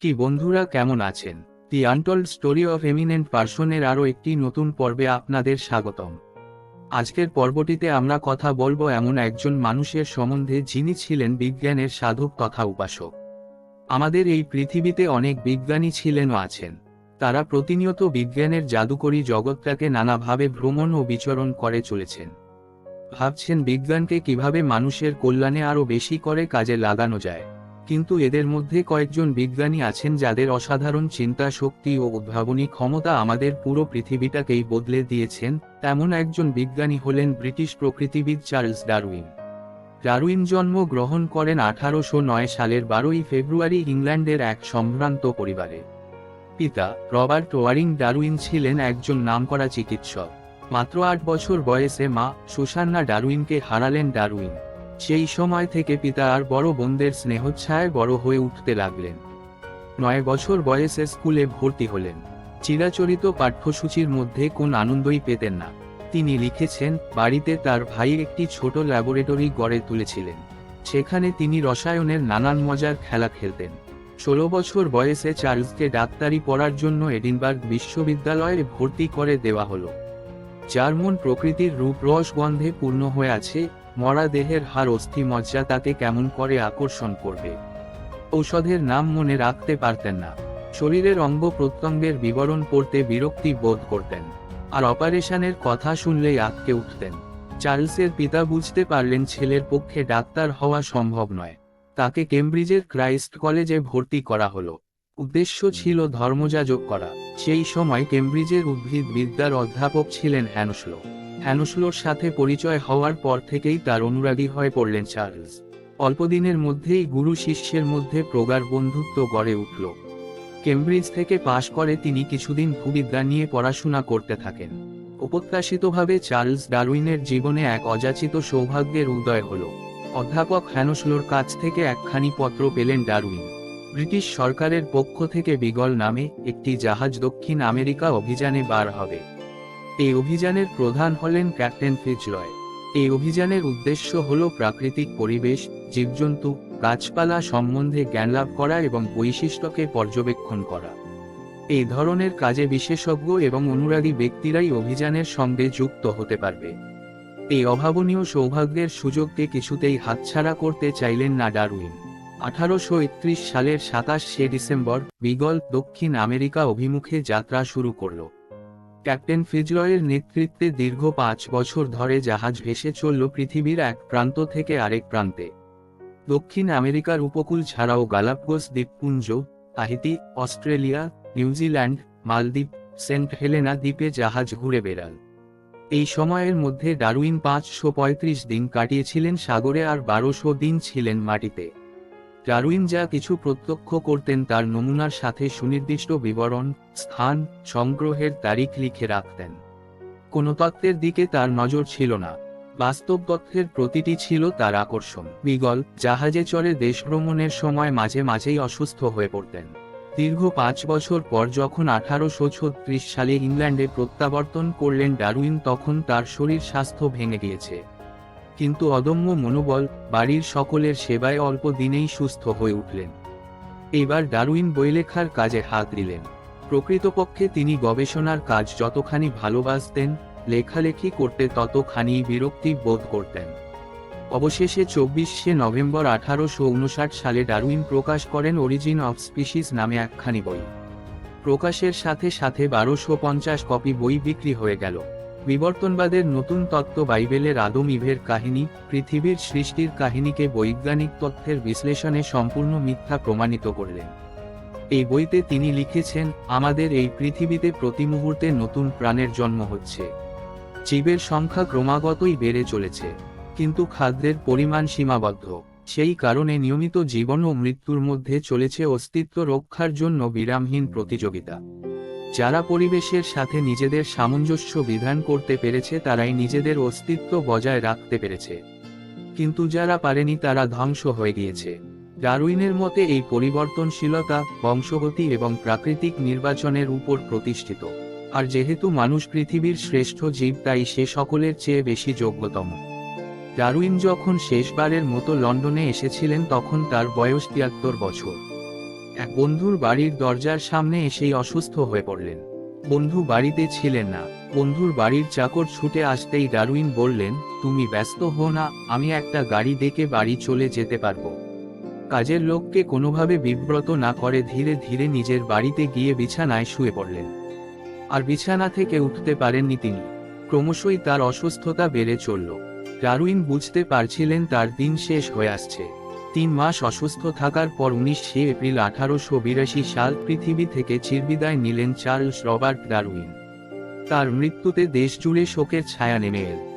কি বন্ধুরা কেমন আছেন? The untold story of eminent পার্সনের আরও একটি নতুন পর্বে আপনাদের স্বাগতম। আজকের পর্বটিতে আমরা কথা বলব এমন একজন মানুষের সম্বন্ধে যিনি ছিলেন বিজ্ঞানের সাধক তথা উপাসক। আমাদের এই পৃথিবীতে অনেক বিজ্ঞানী ছিলেন ও আছেন। তারা প্রতিনিয়ত বিজ্ঞানের জাদুকরী জগৎটাকে নানাভাবে ভ্রমণ ও বিচরণ করে চলেছেন। ভাবছেন বিজ্ঞানকে কীভাবে মানুষের কল্যাণে আরও বেশি করে কাজে লাগানো যায়। কিন্তু এদের মধ্যে কয়েকজন বিজ্ঞানী আছেন যাদের অসাধারণ চিন্তা শক্তি ও উদ্ভাবনী ক্ষমতা আমাদের পুরো পৃথিবীটাকেই বদলে দিয়েছেন, তেমন একজন বিজ্ঞানী হলেন ব্রিটিশ প্রকৃতিবিদ চার্লস ডারউইন। ডারউইন জন্ম গ্রহণ করেন আঠারোশো নয় সালের বারোই ফেব্রুয়ারি ইংল্যান্ডের এক সম্ভ্রান্ত পরিবারে। পিতা, রবার্ট ওয়ারিং ডারউইন ছিলেন একজন নামকরা চিকিৎসক। মাত্র আট বছর বয়সে মা সুসান্না ডারউইনকে হারালেন ডারউইন। সেই সময় থেকে পিতা আর বড় বোনদের স্নেহচ্ছায় বড় হয়ে উঠতে লাগলেন। নয় বছর বয়সে স্কুলে ভর্তি হলেন। চিরাচরিত পাঠ্যসূচির মধ্যে কোন আনন্দই পেতেন না। তিনি লিখেছেন, বাড়িতে তার ভাই একটি ছোট ল্যাবরেটরি গড়ে তুলেছিলেন। সেখানে তিনি রসায়নের নানান মজার খেলা খেলতেন। ষোলো বছর বয়সে চার্লসকে ডাক্তারি পড়ার জন্য এডিনবার্গ বিশ্ববিদ্যালয়ে ভর্তি করে দেওয়া হলো। যার মন প্রকৃতির রূপ রস গন্ধে পূর্ণ হয়ে আছে মরা দেহের হার অস্থি মজ্জা তাকে কেমন করে আকর্ষণ করবে? ঔষধের নাম মনে রাখতে পারতেন না। শরীরের অঙ্গ প্রত্যঙ্গের বিবরণ পড়তে বিরক্তি বোধ করতেন। আর অপারেশনের কথা শুনলেই আটকে উঠতেন। চার্লসের পিতা বুঝতে পারলেন ছেলের পক্ষে ডাক্তার হওয়া সম্ভব নয়। তাকে কেমব্রিজের ক্রাইস্ট কলেজে ভর্তি করা হলো। উদ্দেশ্য ছিল ধর্মযাজক করা। সেই সময় কেমব্রিজের উদ্ভিদ বিদ্যার অধ্যাপক ছিলেন হ্যানসলো হ্যানসলোর সাথে পরিচয় হওয়ার পর থেকেই তার অনুরাগী হয়ে পড়লেন চার্লস। অল্পদিনের মধ্যেই গুরু শিষ্যের মধ্যে প্রগাঢ় বন্ধুত্ব গড়ে উঠল। কেমব্রিজ থেকে পাশ করে তিনি কিছুদিন ভূবিদ্যা নিয়ে পড়াশোনা করতে থাকেন। অপ্রত্যাশিতভাবে চার্লস ডারউইনের জীবনে এক অযাচিত সৌভাগ্যের উদয় হল। অধ্যাপক হ্যানসলোর কাছ থেকে একখানি পত্র পেলেন ডারউইন। ব্রিটিশ সরকারের পক্ষ থেকে বিগল নামে একটি জাহাজ দক্ষিণ আমেরিকা অভিযানে বার হবে। এই অভিযানের প্রধান হলেন ক্যাপ্টেন ফিজরয় এই অভিযানের উদ্দেশ্য হল প্রাকৃতিক পরিবেশ, জীবজন্তু, গাছপালা সম্বন্ধে জ্ঞান লাভ করা এবং বৈশিষ্ট্যকে পর্যবেক্ষণ করা। এই ধরনের কাজে বিশেষজ্ঞ এবং অনুরাগী ব্যক্তিরাই অভিযানের সঙ্গে যুক্ত হতে পারবে। এই অভাবনীয় সৌভাগ্যের সুযোগকে কিছুতেই হাতছাড়া করতে চাইলেন না ডারউইন। আঠারোশো একত্রিশ সালের সাতাশে ডিসেম্বর, বিগল দক্ষিণ আমেরিকা অভিমুখে যাত্রা শুরু করল। ক্যাপ্টেন ফিজরয়ের নেতৃত্বে দীর্ঘ পাঁচ বছর ধরে জাহাজ ভেসে চলল পৃথিবীর এক প্রান্ত থেকে আরেক প্রান্তে। দক্ষিণ আমেরিকার উপকূল ছাড়াও গালাপগোস দ্বীপপুঞ্জ তাহিতি অস্ট্রেলিয়া, নিউজিল্যান্ড, মালদ্বীপ, সেন্ট হেলেনা দ্বীপে জাহাজ ঘুরে বেড়াল। এই সময়ের মধ্যে ডারউইন পাঁচশো দিন কাটিয়েছিলেন সাগরে আর বারোশো দিন ছিলেন মাটিতে। ডারউইন যা কিছু প্রত্যক্ষ করতেন তার নমুনার সাথে সুনির্দিষ্ট বিবরণ, স্থান, সংগ্রহের তারিখ লিখে রাখতেন। কোনো তত্ত্বের দিকে তার নজর ছিল না। বাস্তব তথ্যের প্রতিটি ছিল তার আকর্ষণ। বিগল, জাহাজে চড়ে দেশ ভ্রমণের সময় মাঝে মাঝেই অসুস্থ হয়ে পড়তেন। দীর্ঘ পাঁচ বছর পর যখন আঠারোশো ছত্রিশ সালে ইংল্যান্ডে প্রত্যাবর্তন করলেন ডারউইন, তখন তার শরীর স্বাস্থ্য ভেঙে গিয়েছে। কিন্তু অদম্য মনোবল বাড়ির সকলের সেবায় অল্প দিনেই সুস্থ হয়ে উঠলেন। এবার ডারউইন বইলেখার কাজে হাত দিলেন। প্রকৃতপক্ষে তিনি গবেষণার কাজ যতখানি ভালোবাসতেন, লেখালেখি করতে ততখানি বিরক্তি বোধ করতেন। অবশেষে চব্বিশে নভেম্বর আঠারোশো উনষাট সালে ডারউইন প্রকাশ করেন অরিজিন অফ স্পিসিস নামে একখানি বই। প্রকাশের সাথে সাথে বারোশো পঞ্চাশ কপি বই বিক্রি হয়ে গেল। বিবর্তনবাদের নতুন তত্ত্ব বাইবেলের আদম ইভের কাহিনী, পৃথিবীর সৃষ্টির কাহিনীকে বৈজ্ঞানিক তথ্যের বিশ্লেষণে সম্পূর্ণ মিথ্যা প্রমাণিত করলেন। এই বইতে তিনি লিখেছেন, আমাদের এই পৃথিবীতে প্রতি মুহূর্তে নতুন প্রাণের জন্ম হচ্ছে। জীবের সংখ্যা ক্রমাগতই বেড়ে চলেছে, কিন্তু খাদ্যের পরিমাণ সীমাবদ্ধ। সেই কারণে নিয়মিত জীবন ও মৃত্যুর মধ্যে চলেছে অস্তিত্ব রক্ষার জন্য বিরামহীন প্রতিযোগিতা। যারা পরিবেশের সাথে নিজেদের সামঞ্জস্য বিধান করতে পেরেছে তারাই নিজেদের অস্তিত্ব বজায় রাখতে পেরেছে। কিন্তু যারা পারেনি তারা ধ্বংস হয়ে গিয়েছে। ডারউইনের মতে এই পরিবর্তনশীলতা বংশগতি এবং প্রাকৃতিক নির্বাচনের উপর প্রতিষ্ঠিত। আর যেহেতু মানুষ পৃথিবীর শ্রেষ্ঠ জীব, তাই সে সকলের চেয়ে বেশি যোগ্যতম। ডারউইন যখন শেষবারের মতো লন্ডনে এসেছিলেন, তখন তার বয়স তিয়াত্তর বছর। এক বন্ধুর বাড়ির দরজার সামনে এসেই অসুস্থ হয়ে পড়লেন। বন্ধু বাড়িতে ছিলেন না। বন্ধুর বাড়ির চাকর ছুটে আসতেই ডারউইন বললেন, তুমি ব্যস্ত হো না, আমি একটা গাড়ি ডেকে বাড়ি চলে যেতে পারব। কাজের লোককে কোনোভাবে বিব্রত না করে ধীরে ধীরে নিজের বাড়িতে গিয়ে বিছানায় শুয়ে পড়লেন। আর বিছানা থেকে উঠতে পারেননি তিনি। ক্রমশই তার অসুস্থতা বেড়ে চলল। ডারউইন বুঝতে পারছিলেন তার দিন শেষ হয়ে আসছে। তিন মাস অসুস্থ থাকার পর উনিশে এপ্রিল আঠারোশো বিরাশি সাল পৃথিবী থেকে চিরবিদায় নিলেন চার্লস রবার্ট ডারউইন। তার মৃত্যুতে দেশজুড়ে শোকের ছায়া নেমে এল।